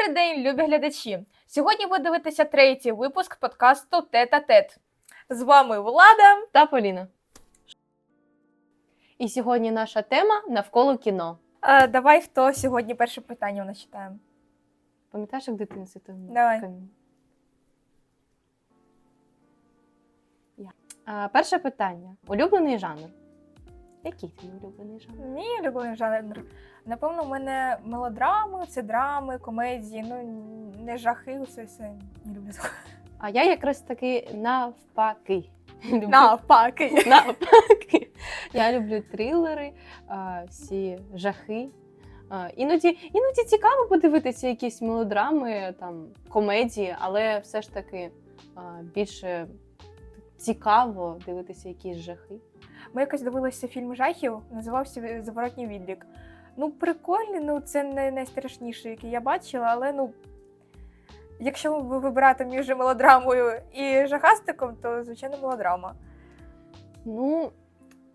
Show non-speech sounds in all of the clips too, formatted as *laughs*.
Добрий день, любі глядачі! Сьогодні ви дивитеся третій випуск подкасту Тета Тет. З вами Влада. та Поліна. І сьогодні наша тема навколо кіно. А, давай хто сьогодні перше питання у нас читаємо. Пам'ятаєш, як дитинці там? Давай. А, перше питання. Улюблений жанр. Який твій улюблений жанр? Мій улюблений жанр. Напевно, у мене мелодрами, це драми, комедії, ну не жахи, це все не люблю. А я якраз таки навпаки. Навпаки. Навпаки. Я люблю трилери, всі жахи. Іноді, іноді цікаво подивитися якісь мелодрами, там, комедії, але все ж таки більше цікаво дивитися якісь жахи. Ми якось дивилися фільм жахів, називався Заворотній відлік. Ну, прикольний, ну це не найстрашніший, який я бачила, але ну. Якщо ви вибирати між мелодрамою і жахастиком, то звичайно мелодрама. Ну,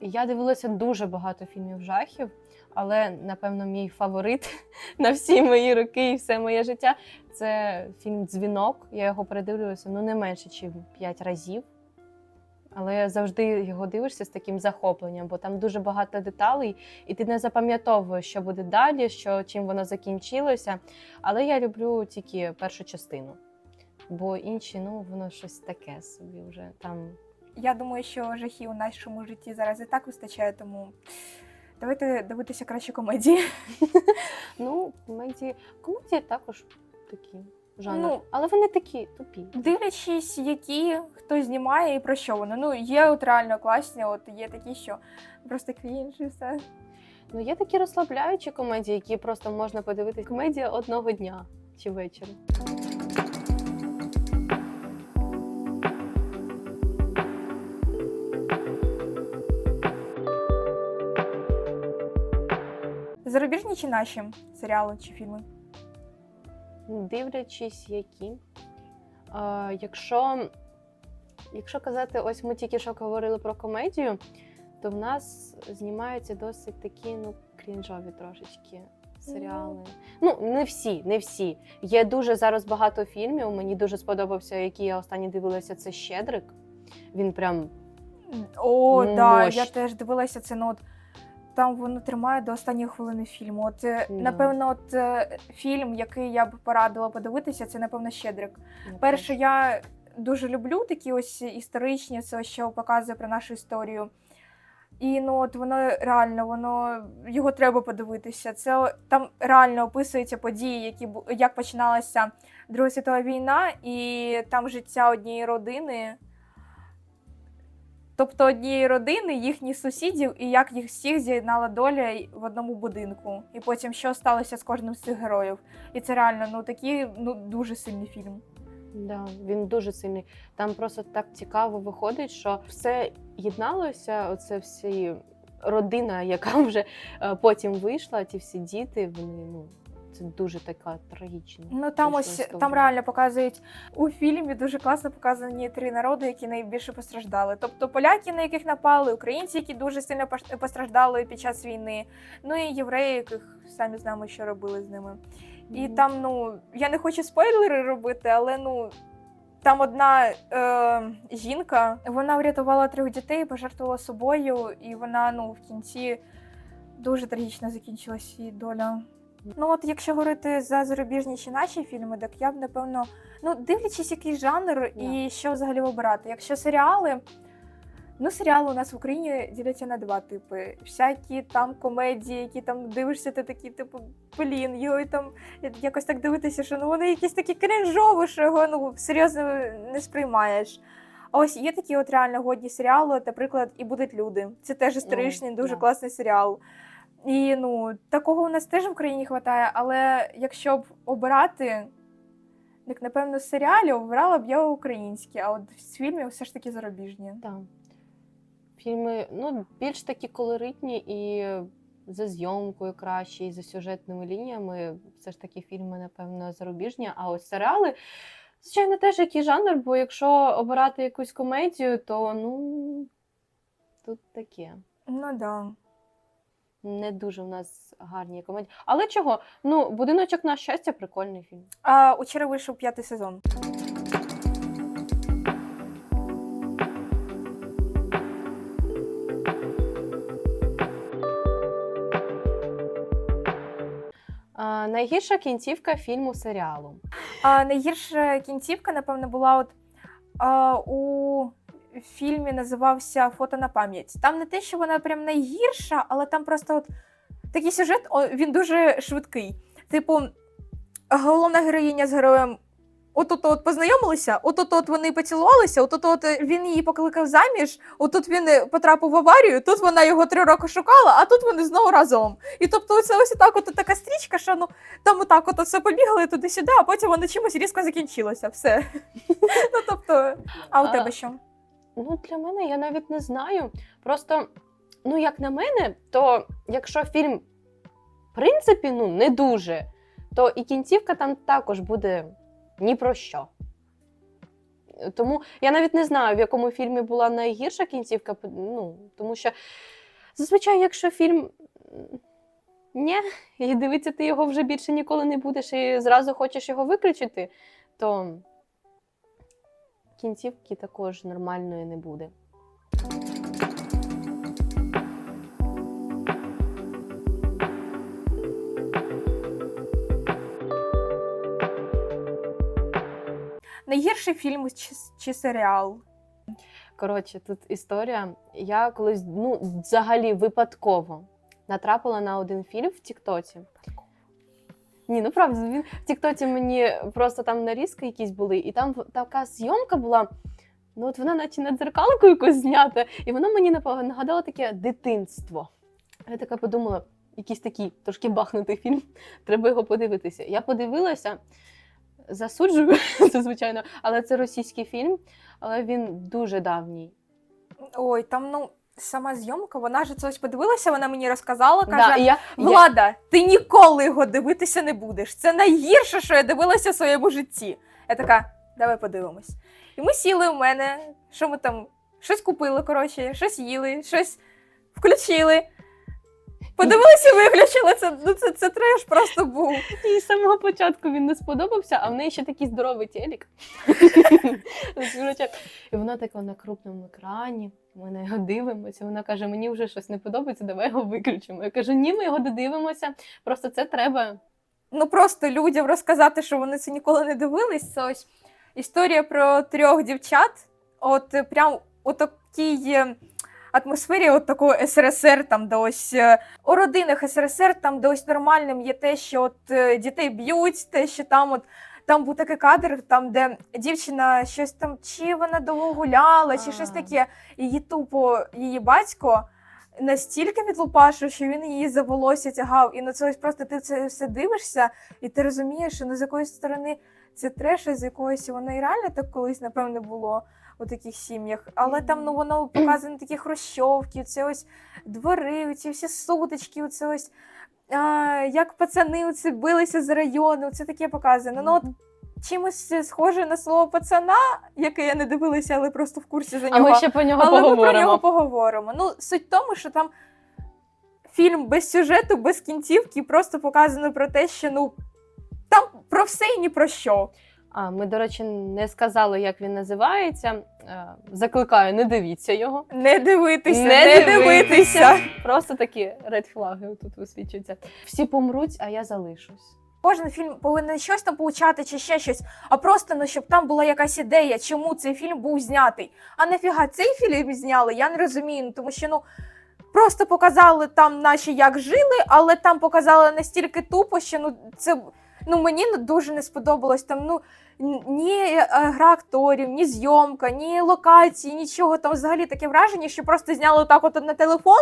я дивилася дуже багато фільмів жахів, але напевно мій фаворит *laughs* на всі мої роки і все моє життя це фільм Дзвінок. Я його передивлювалася ну не менше, ніж 5 разів. Але завжди його дивишся з таким захопленням, бо там дуже багато деталей, і ти не запам'ятовуєш, що буде далі, що чим воно закінчилося. Але я люблю тільки першу частину. Бо інші, ну, воно щось таке собі вже там Я думаю, що жахів у нашому житті зараз і так вистачає, тому давайте дивитися краще комедії. *laughs* Ну, комедії, комедії також такі жанр. Ну, але вони такі тупі. Дивлячись, які хто знімає і про що вони. Ну, є от реально класні, от є такі, що просто крінж і все. Ну, є такі розслабляючі комедії, які просто можна подивитися. Комедія одного дня чи вечора. Зарубіжні чи наші серіали чи фільми? Дивлячись, які. А, якщо, якщо казати, ось ми тільки що говорили про комедію, то в нас знімаються досить такі ну, крінжові трошечки серіали. Ну, не всі, не всі. Є дуже зараз багато фільмів. Мені дуже сподобався, який я останні дивилася, це Щедрик. Він прям О, Ну, да, я теж дивилася це. Ну, от, там воно тримає до останньої хвилини фільму. От, е, напевно, от е, фільм, який я б порадила подивитися, це, напевно, Щедрик. ну, Перше, я дуже люблю такі ось історичні, це ось що показує про нашу історію. І ну от воно реально, воно його треба подивитися. Це там реально описуються події, які як починалася Друга світова війна, і там життя однієї родини. Тобто однієї родини, їхніх сусідів, і як їх всіх з'єднала доля в одному будинку. І потім що сталося з кожним з цих героїв. І це реально ну такий ну дуже сильний фільм. Да, він дуже сильний. Там просто так цікаво виходить, що все єдналося. Оце всі родина, яка вже е, потім вийшла, ті всі діти, вони ну це дуже така трагічна. Ну там ось історія. там реально показують у фільмі дуже класно показані три народи, які найбільше постраждали. Тобто поляки, на яких напали, українці, які дуже сильно постраждали під час війни. Ну і євреї, яких самі знаємо, що робили з ними. І Мгм. там, ну я не хочу спойлери робити, але ну. Там одна е, жінка, вона врятувала трьох дітей, пожертвувала собою, і вона ну в кінці дуже трагічно закінчилась її доля. Ну, от якщо говорити за зарубіжні чи наші фільми, так я б напевно, ну дивлячись, який жанр і що взагалі обирати. Якщо серіали, ну серіали у нас в Україні діляться на два типи: всякі там комедії, які там дивишся, ти такі, типу, блін, йой там якось так дивитися, що ну вони якісь такі кринжові, що його ну серйозно не сприймаєш. А ось є такі от реально годні серіали, наприклад, і будуть люди. Це теж історичний, дуже да. класний серіал. І ну, такого у нас теж в Україні вистачає, але якщо б обирати, так напевно, з серіалів обирала б я українські, а от з фільмів все ж таки зарубіжні. Так. Фільми ну, більш такі колоритні і за зйомкою краще, і за сюжетними лініями. Все ж таки фільми, напевно, зарубіжні. А ось серіали, звичайно, теж який жанр, бо якщо обирати якусь комедію, то ну тут таке. Ну да. Не дуже в нас гарні комедії. Але чого? Ну, будиночок на щастя, прикольний фільм. А, учора вийшов п'ятий сезон. А, найгірша кінцівка фільму серіалу. А найгірша кінцівка, напевно, була от а, у фільмі називався Фото на пам'ять. Там не те, що вона прям найгірша, але там просто от такий сюжет, він дуже швидкий. Типу, головна героїня з героєм. Отут от познайомилися, отут от вони поцілувалися, отут от він її покликав заміж, отут він потрапив в аварію, тут вона його три роки шукала, а тут вони знову разом. І тобто це ось так, от така стрічка, що ну там отак от все побігли туди-сюди, а потім воно чимось різко закінчилося. Все. *laughs* Ну тобто, а у тебе що? Ну, для мене я навіть не знаю. Просто, ну, як на мене, то якщо фільм, в принципі, ну, не дуже, то і кінцівка там також буде ні про що. Тому я навіть не знаю, в якому фільмі була найгірша кінцівка. Ну, тому що зазвичай, якщо фільм. Ні, і дивитися ти його вже більше ніколи не будеш і зразу хочеш його виключити, то кінцівки також нормальної не буде. Найгірший фільм чи, чи серіал? Коротше, тут історія. Я колись ну, взагалі випадково натрапила на один фільм в Тіктоці. Ні, ну правда, він в Тіктоці мені просто там нарізки якісь були, і там така зйомка була. Ну, от вона наче над дзеркалкою якось знята, і воно мені нагадало таке дитинство. Я така подумала, якийсь такий трошки бахнутий фільм, треба його подивитися. Я подивилася, засуджую, *laughs* це звичайно, але це російський фільм, але він дуже давній. Ой, там ну сама зйомка, вона ж це ось подивилася, вона мені розказала, Да, каже: і я, я, Влада, ти ніколи його дивитися не будеш. Це найгірше, що я дивилася в своєму житті. Я така, давай подивимось. І ми сіли у мене, що ми там, щось купили, коротше, щось їли, щось включили. Подивилися, виключили. Це, ну, це, це треш просто був. І з самого початку він не сподобався, а в неї ще такий здоровий телек. Коротше, *laughs* І вона така на крупному екрані. Ми на його дивимося. Вона каже: мені вже щось не подобається, давай його виключимо. Я кажу, ні, ми його додивимося. Просто це треба. ну просто людям розказати, що вони це ніколи не дивились. Це ось історія про трьох дівчат. От е, прям у такій е, атмосфері, от такого СРСР, там де ось е, у родинах СРСР, там де ось нормальним є те, що от дітей б'ють, те, що там от. Там був такий кадр, там, де дівчина щось там, чи вона довго гуляла, чи щось таке. Її тупо, її батько настільки відлупашив, що він її за волосся тягав. І на це ось просто ти це все дивишся, і ти розумієш, що ну, з якоїсь сторони це треш, а з якоїсь воно і реально так колись, напевне, було у таких сім'ях. Але там ну воно показано такі хрущовки, це ось двори, ці всі сутички, оце ось. А, як пацани оце билися з району, це таке показано. Ну, от чимось схоже на слово пацана, яке я не дивилася, але просто в курсі за А нього. ми ще про нього Але ми про нього поговоримо. Ну, суть в тому, що там фільм без сюжету, без кінцівки, просто показано про те, що ну там про все і ні про що. А ми, до речі, не сказали, як він називається. Е, Закликаю, не дивіться його. Не дивитися, Не не, дивитися. дивитися. Просто такі редфлаги тут висвічуються. Всі помруть, а я залишусь. Кожен фільм повинен щось там получати чи ще щось, а просто ну щоб там була якась ідея, чому цей фільм був знятий. А нафіга цей фільм зняли, я не розумію. Ну, тому що ну просто показали там наші як жили, але там показали настільки тупо, що ну це ну мені дуже не сподобалось. Там ну ні е, гра акторів, ні зйомка, ні локації, нічого. Там взагалі таке враження, що просто зняли так от на телефон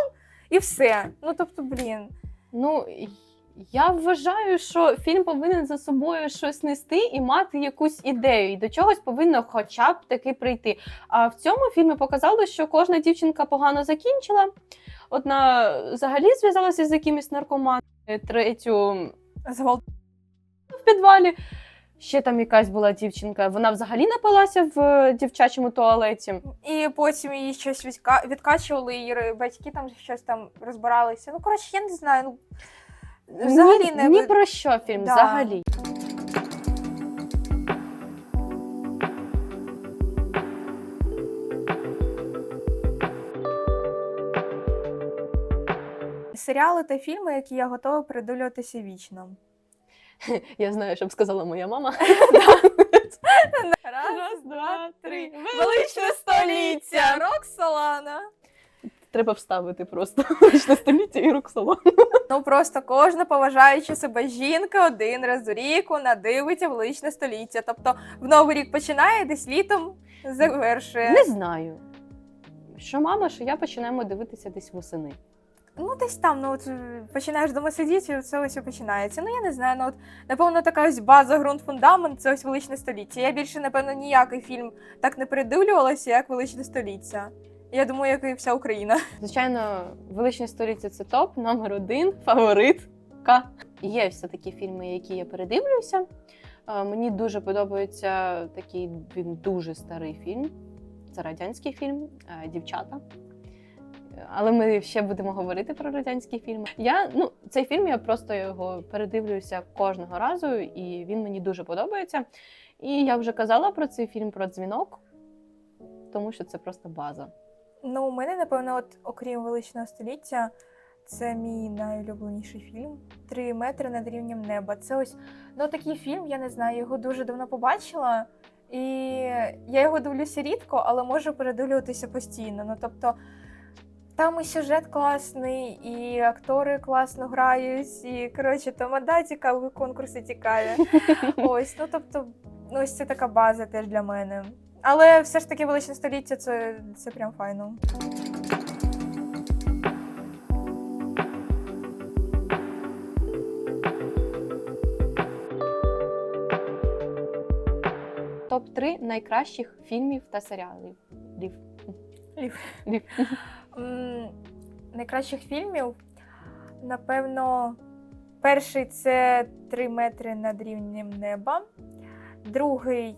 і все. Ну тобто, блін. Ну, я вважаю, що фільм повинен за собою щось нести і мати якусь ідею, і до чогось повинно хоча б таки прийти. А в цьому фільмі показали, що кожна дівчинка погано закінчила. Одна взагалі зв'язалася з якимось наркоманом, третю Згол в підвалі. Ще там якась була дівчинка. Вона взагалі напилася в е, дівчачому туалеті. І потім її щось відка... відкачували, і батьки там щось там розбиралися. Ну, коротше, я не знаю. Ну, взагалі ні, не ні про що фільм, Да. взагалі. серіали та фільми, які я готова передивлюватися вічно. *laughs* Я знаю, що б сказала моя мама. *laughs* Раз, два, три. Величне століття! Роксолана! Треба вставити просто *laughs* величне століття і Роксолан. Ну просто кожна поважаюча себе жінка один раз у ріку надивиться величне століття. Тобто в новий рік починає, десь літом завершує. Не знаю. Що мама, що я починаємо дивитися десь восени. Ну, десь там, ну от е, починаєш дома сидіти, і це ось починається. Ну я не знаю. Ну от напевно, така ось база, ґрунт, фундамент це ось величне століття. Я більше, напевно, ніякий фільм так не передивлювалася, як величне століття. Я думаю, як і вся Україна. *laughs* Звичайно, величне століття це топ, номер один, фаворитка. Є все такі фільми, які я передивлюся. Е, Мені дуже подобається такий він дуже старий фільм. Це радянський фільм е, Дівчата. Але ми ще будемо говорити про радянські фільми. Я ну цей фільм я просто його передивлюся кожного разу, і він мені дуже подобається. І я вже казала про цей фільм про дзвінок, тому що це просто база. Ну, у мене, напевно, от окрім величного століття, це мій найулюбленіший фільм Три метри над рівнем неба. Це ось ну такий фільм, я не знаю, його дуже давно побачила. І я його дивлюся рідко, але можу передивлюватися постійно. Ну тобто там і сюжет класний, і актори класно грають, і коротше, тамада цікаві, конкурси *laughs* цікаві. Ось, ну тобто, ну, ось це така база теж для мене. Але все ж таки величне століття це, це прям файно. Топ 3 найкращих фільмів та серіалів. Лів. Лів. Лів. Найкращих фільмів, напевно, перший це Три метри над рівнем неба. Другий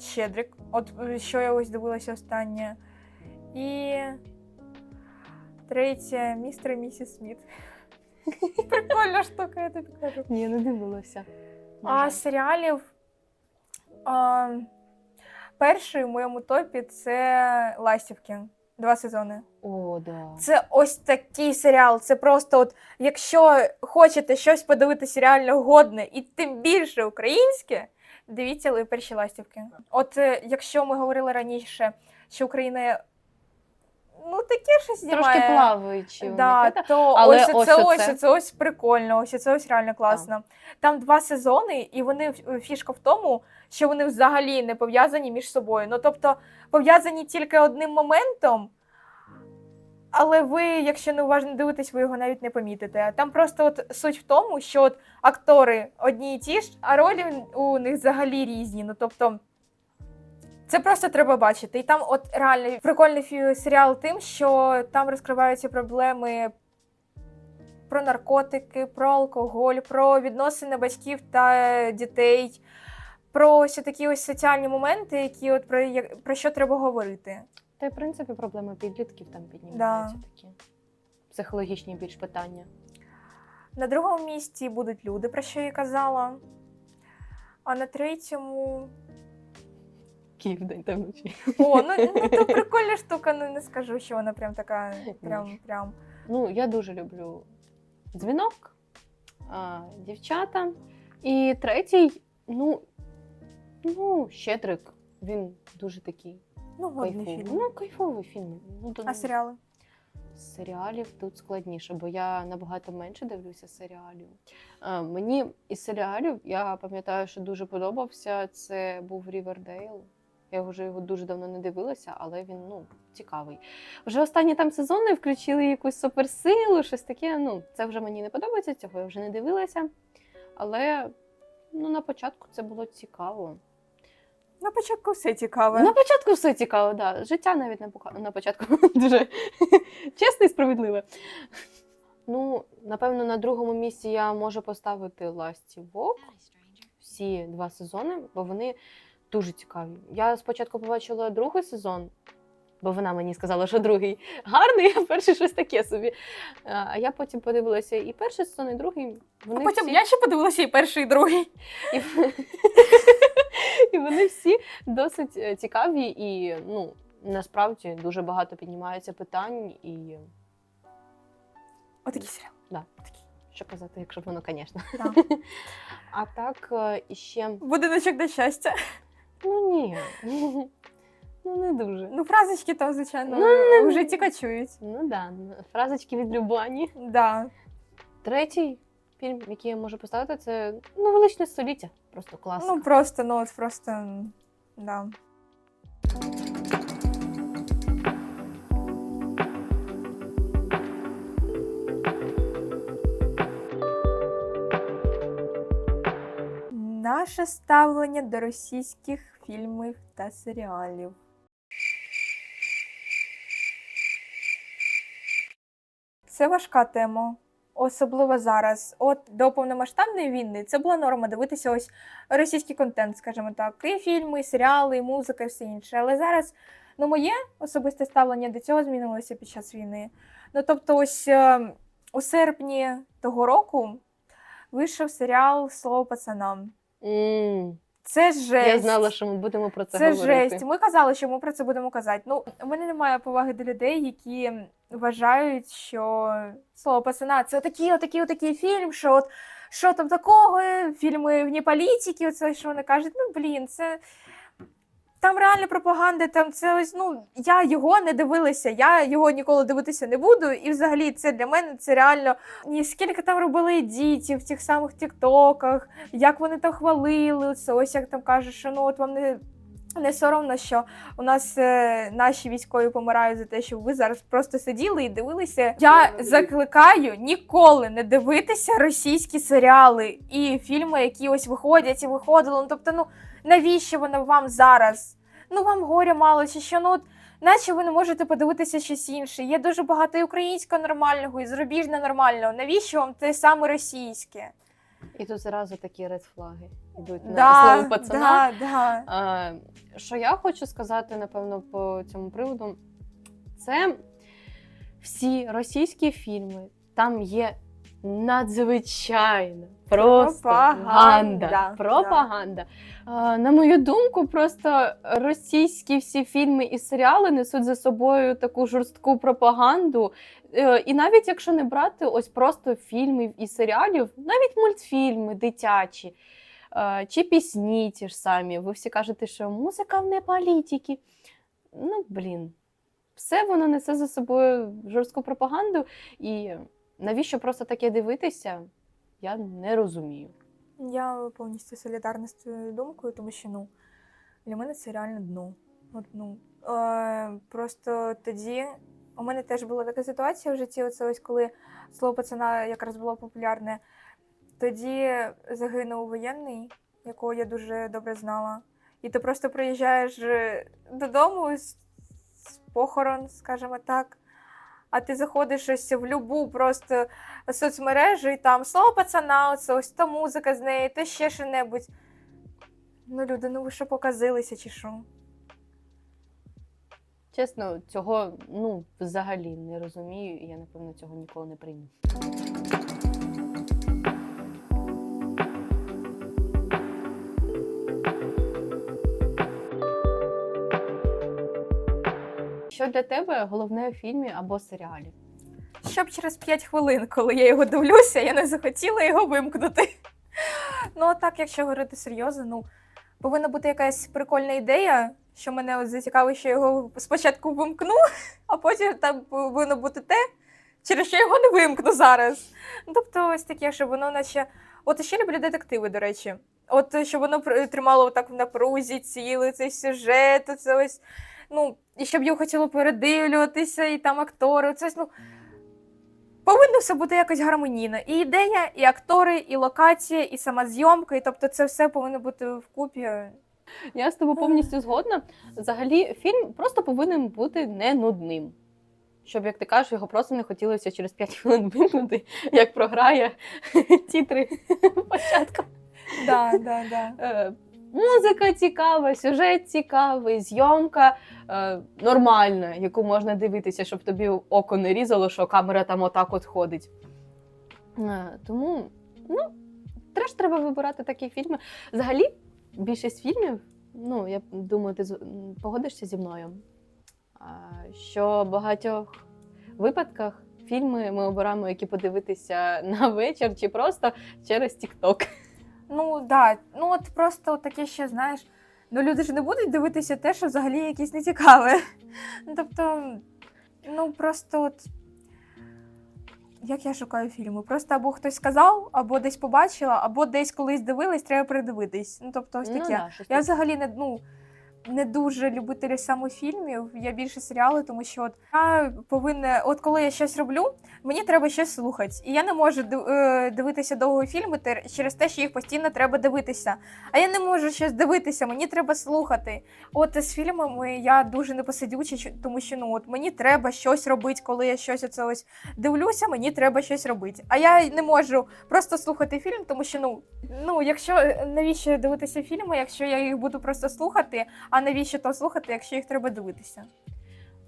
Щедрик. От е, що я ось дивилася останнє. І третє містер і місіс Сміт. *laughs* Прикольна штука, я тобі кажу. Ні, не дивилася. А серіалів. А, перший в моєму топі це Ластівки. Два сезони. О, да. Це ось такий серіал. Це просто, от, якщо хочете щось подивитися реально годне і тим більше українське, дивіться «Ли- перші ластівки. От е, якщо ми говорили раніше, що Україна таке щось знімає. Трошки плаваючи. Да, то Але ось, ось це ось, це ось прикольно, ось це ось реально класно. Там два сезони, і вони фішка в тому, що вони взагалі не пов'язані між собою. Ну тобто пов'язані тільки одним моментом. Але ви, якщо не уважно дивитесь, ви його навіть не помітите. Там просто от суть в тому, що от актори одні і ті ж, а ролі у них взагалі різні. Ну тобто, це просто треба бачити. І там, от реально прикольний фі- серіал тим, що там розкриваються проблеми про наркотики, про алкоголь, про відносини батьків та дітей, про ось такі ось соціальні моменти, які от про, як- про що треба говорити. Та й в принципі проблеми підлітків там піднімаються такі. Психологічні більш питання. На другому місці будуть люди, про що я казала. А на третьому. Київ день та вночі. О, ну, ну то прикольна штука, ну не скажу, що вона прям така. Прям, прям. Ну, я дуже люблю дзвінок, а, дівчата. І третій, ну, ну, щедрик. Він дуже такий Ну, годний кайфовий. фільм. Ну, кайфовий фільм. Ну, то- А серіали? Серіалів тут складніше, бо я набагато менше дивлюся серіалів. А, мені із серіалів я пам'ятаю, що дуже подобався. Це був Рівердейл. Я вже його дуже давно не дивилася, але він ну цікавий. Вже останні там сезони включили якусь суперсилу, щось таке. Ну, це вже мені не подобається, цього я вже не дивилася. Але ну, на початку це було цікаво. На початку все цікаве. На початку все цікаво, да. Життя навіть на, на початку *laughs* дуже чесне і справедливе. Ну, напевно, на другому місці я можу поставити ластівок. всі два сезони, бо вони дуже цікаві. Я спочатку побачила другий сезон, бо вона мені сказала, що другий гарний, *laughs* а перший щось таке собі. А я потім подивилася і перший сезон, і другий. Вони А потім всі... я ще подивилася і перший, і другий. І, *laughs* і вони всі досить е, цікаві і ну, насправді дуже багато піднімаються питань і Отакий серіал. що казати, якщо б воно, звісно. Да. *laughs* А так е, іще Будиночок до щастя. Ну ні. *laughs* Ну не дуже. Ну, фразочки там, звичайно, Ну, вже тікачують. Ну да, фразочки від Любані. Да. Третій фільм, який я можу поставити, це ну, величне століття. Просто класика. Ну, просто, ну, от просто. Да. Наше ставлення до російських фільмів та серіалів. Це важка тема. Особливо зараз. От до повномасштабної війни це була норма дивитися ось російський контент, скажімо так, і фільми, і серіали, і музика, і все інше. Але зараз ну, моє особисте ставлення до цього змінилося під час війни. Ну тобто, ось е, у серпні того року вийшов серіал Слово пацанам. М, Це жесть. Я знала, що ми будемо про це, Це говорити. жесть. Ми казали, що ми про це будемо казати. Ну, у мене немає поваги до людей, які вважають, що слово пацана це отакий, отакий, отакий фільм, що от що там такого, фільми вні політики, оце що вони кажуть. Ну блін, це. Там реальна пропаганда, там це ось, ну я його не дивилася, я його ніколи дивитися не буду. І взагалі це для мене це реально ні скільки там робили дітей в тих самих тіктоках, як вони там хвалили це. Ось як там кажуть, що ну от вам не, не соромно, що у нас е, наші військові помирають за те, що ви зараз просто сиділи і дивилися. Я закликаю ніколи не дивитися російські серіали і фільми, які ось виходять і виходили. Ну тобто, ну навіщо воно вам зараз? Ну вам горя мало, чи що ну от. Наче ви не можете подивитися щось інше. Є дуже багато і українського нормального, і зарубіжного нормального. Навіщо вам те саме російське? І тут зразу такі редфлаги йдуть на слово пацана. да, да. А, що я хочу сказати, напевно, по цьому приводу, це всі російські фільми, там є надзвичайна просто Пропаганда, пропаганда. да. А, на мою думку, просто російські всі фільми і серіали несуть за собою таку жорстку пропаганду. Е, І навіть якщо не брати ось просто фільмів і серіалів, навіть мультфільми дитячі е, чи пісні ті ж самі. Ви всі кажете, що музика не політики. Ну, блін, все воно несе за собою жорстку пропаганду. І навіщо просто таке дивитися, я не розумію. Я повністю солідарна з твоєю думкою, тому що ну для мене це реально дно. От, ну, е, просто тоді у мене теж була така ситуація в житті. Оце ось коли слово пацана якраз було популярне. Тоді загинув воєнний, якого я дуже добре знала. І ти просто приїжджаєш е, додому з, з похорон, скажімо так. А ти заходиш ось в любу просто соцмережу, і там слово пацана, оце ось та музика з неї, то ще що-небудь. Ну, люди, ну ви що показилися, чи що? Чесно, цього ну, взагалі не розумію, і я, напевно, цього ніколи не прийму. Що для тебе головне в фільмі або серіалі? Щоб через 5 хвилин, коли я його дивлюся, я не захотіла його вимкнути. Ну, а так, якщо говорити серйозно, ну повинна бути якась прикольна ідея, що мене от зацікавить, що його спочатку вимкну, а потім там повинно бути те, через що його не вимкну зараз. Тобто, ось таке, щоб воно наче. От ще люблю детективи, до речі. От щоб воно тримало так в напрузі, цілий цей сюжет, це ось. Ну, і щоб його хотіло передивлюватися, і там актори. Це ну, повинно все бути якось гармонійно. І ідея, і актори, і локація, і сама зйомка, і тобто це все повинно бути вкупі. Я з тобою повністю згодна. Взагалі, фільм просто повинен бути не нудним. Щоб, як ти кажеш, його просто не хотілося через 5 хвилин вимкнути, як програє *laughs* тітри *laughs* початку. Да, да, да. Музика цікава, сюжет цікавий, зйомка е, нормальна, яку можна дивитися, щоб тобі око не різало, що камера там отак от ходить. Е, тому, ну, теж треба вибирати такі фільми. Взагалі, більшість фільмів, ну, я думаю, ти погодишся зі мною, що в багатьох випадках фільми ми обираємо, які подивитися на вечір чи просто через TikTok. Ну да, ну от просто от таке ще, знаєш, ну люди ж не будуть дивитися те, що взагалі якісь нецікаве. Ну, тобто, ну просто от. Як я шукаю фільми? Просто або хтось сказав, або десь побачила, або десь колись дивилась, треба передивитись. Ну, тобто, ось таке. Ну, да, щось Я таке. взагалі не, ну, не дуже любитель саме фільмів, я більше серіали, тому що от я повинна, от коли я щось роблю, мені треба щось слухати. І я не можу е, дивитися довго фільми через те, що їх постійно треба дивитися. А я не можу щось дивитися, мені треба слухати. От з фільмами я дуже непосидюча, тому що ну от мені треба щось робити, коли я щось оце ось дивлюся, мені треба щось робити. А я не можу просто слухати фільм, тому що ну, ну якщо навіщо дивитися фільми, якщо я їх буду просто слухати, навіщо то слухати, якщо їх треба дивитися?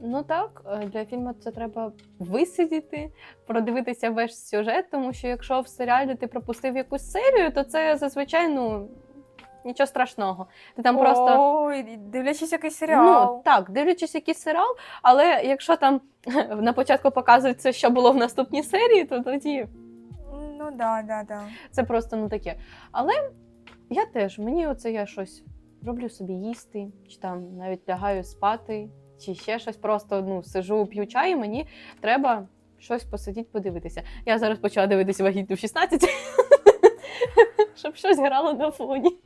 Ну так, е, для фільму це треба висидіти, продивитися весь сюжет, тому що якщо в серіалі ти пропустив якусь серію, то це зазвичай ну нічого страшного. Ти там просто. Ой, дивлячись якийсь серіал. Ну так, дивлячись якийсь серіал, але якщо там *laughs* на початку показується, що було в наступній серії, то тоді Ну да, да, да. це просто ну таке. Але я теж, мені оце я щось роблю собі їсти, чи там навіть лягаю спати, чи ще щось просто ну, сижу, п'ю чай, і мені треба щось посидіти, подивитися. Я зараз почала дивитися вагітну в 16, *laughs* щоб щось грало на фоні.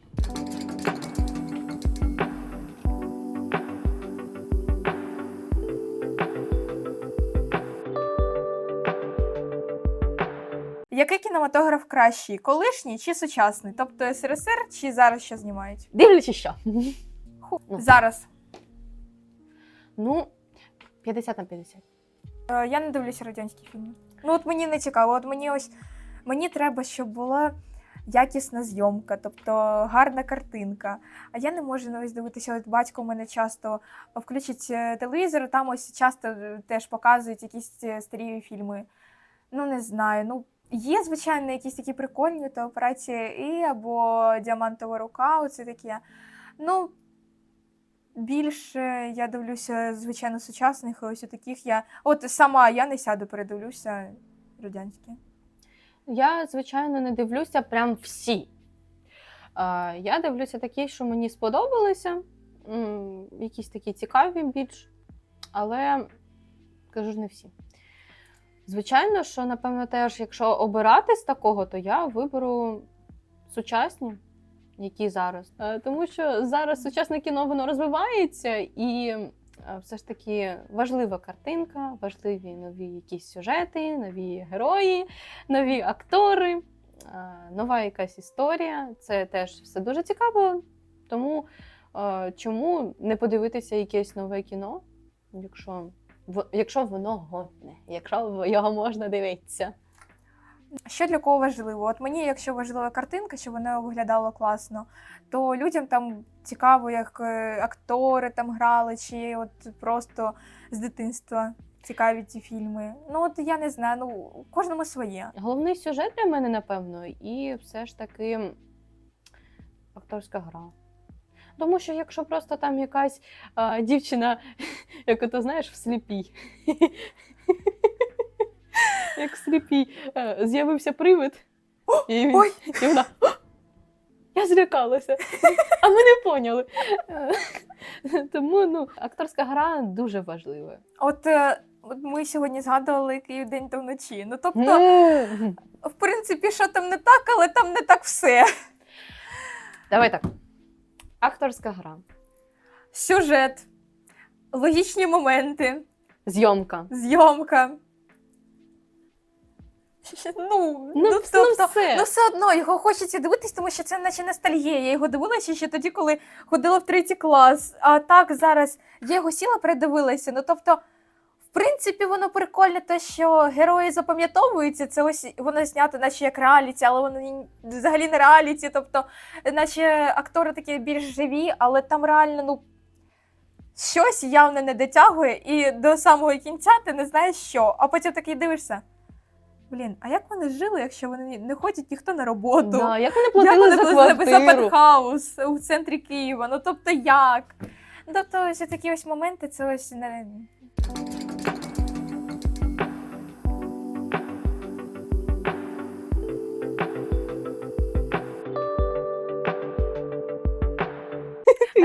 Який кінематограф кращий? Колишній чи сучасний? Тобто СРСР чи зараз що знімають? Дивлячись що. Ху, Ну. Зараз. Ну, 50 на 50. Е, Я не дивлюся радянські фільми. Ну от мені не цікаво. От мені ось мені треба, щоб була якісна зйомка, тобто гарна картинка. А я не можу ось дивитися. От батько у мене часто включить е, телевізор, там ось часто е, теж показують якісь старі фільми. Ну не знаю. Ну є звичайно якісь такі прикольні то операція і або діамантова рука, оце таке. Ну. Більше я дивлюся, звичайно, сучасних, ось таких я. От сама я не сяду, передивлюся радянські. Я, звичайно, не дивлюся прям всі. Я дивлюся такі, що мені сподобалися, якісь такі цікаві більш, але кажу ж не всі. Звичайно, що, напевно, теж, якщо обирати з такого, то я виберу сучасні, які зараз. Е, Тому що зараз сучасне кіно воно розвивається і е, все ж таки важлива картинка, важливі нові якісь сюжети, нові герої, нові актори, е, нова якась історія. Це теж все дуже цікаво. Тому чому не подивитися якесь нове кіно, якщо, якщо воно годне, якщо його можна дивитися. Що для кого важливо? От мені, якщо важлива картинка, щоб вона виглядала класно, то людям там цікаво, як е, актори там грали, чи от просто з дитинства цікаві ці фільми. Ну от я не знаю, ну кожному своє. Головний сюжет для мене, напевно, і все ж таки акторська гра. Тому що якщо просто там якась а, дівчина, *laughs* як ото знаєш, в сліпій. *laughs* Як в сліпій е, з'явився привид, і, він- Ой! і вона. Я злякалася, а ми не поняли. Е, *laughs* Тому ну, акторська гра дуже важлива. От, е, от ми сьогодні згадували Київ день та вночі. Ну тобто, М. в принципі, що там не так, але там не так все. Давай так. Акторська гра, Сюжет, логічні моменти, зйомка. зйомка. Ну, Ну, ну, вс- тобто, ну, все. ну, все одно його хочеться дивитись, тому що це наче ностальгія. Я його дивилася ще тоді, коли ходила в третій клас. А так зараз я його сіла, передивилася. Ну тобто, в принципі, воно прикольне, те, що герої запам'ятовуються. Це ось воно знято, наче як реаліті, але воно взагалі не реаліті. Тобто, наче актори такі більш живі, але там реально, ну. Щось явно не дотягує, і до самого кінця ти не знаєш що. А потім такий дивишся. Блін, а як вони жили, якщо вони не ходять ніхто на роботу? Да, як вони Як вони за платили за пентхаус у центрі Києва? Ну тобто як? Ну, тобто, ось такі ось моменти, це ось не.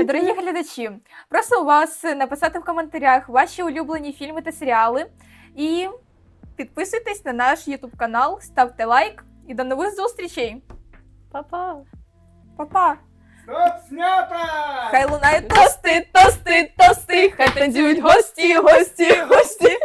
Дорогі глядачі, прошу вас написати в коментарях ваші улюблені фільми та серіали. І підписуйтесь на наш YouTube канал, ставте лайк і до нових зустрічей! Па-па. Па-па! Стоп, снято! Хай лунають тости, тости, тости, хай танцюють гості, гості, гості.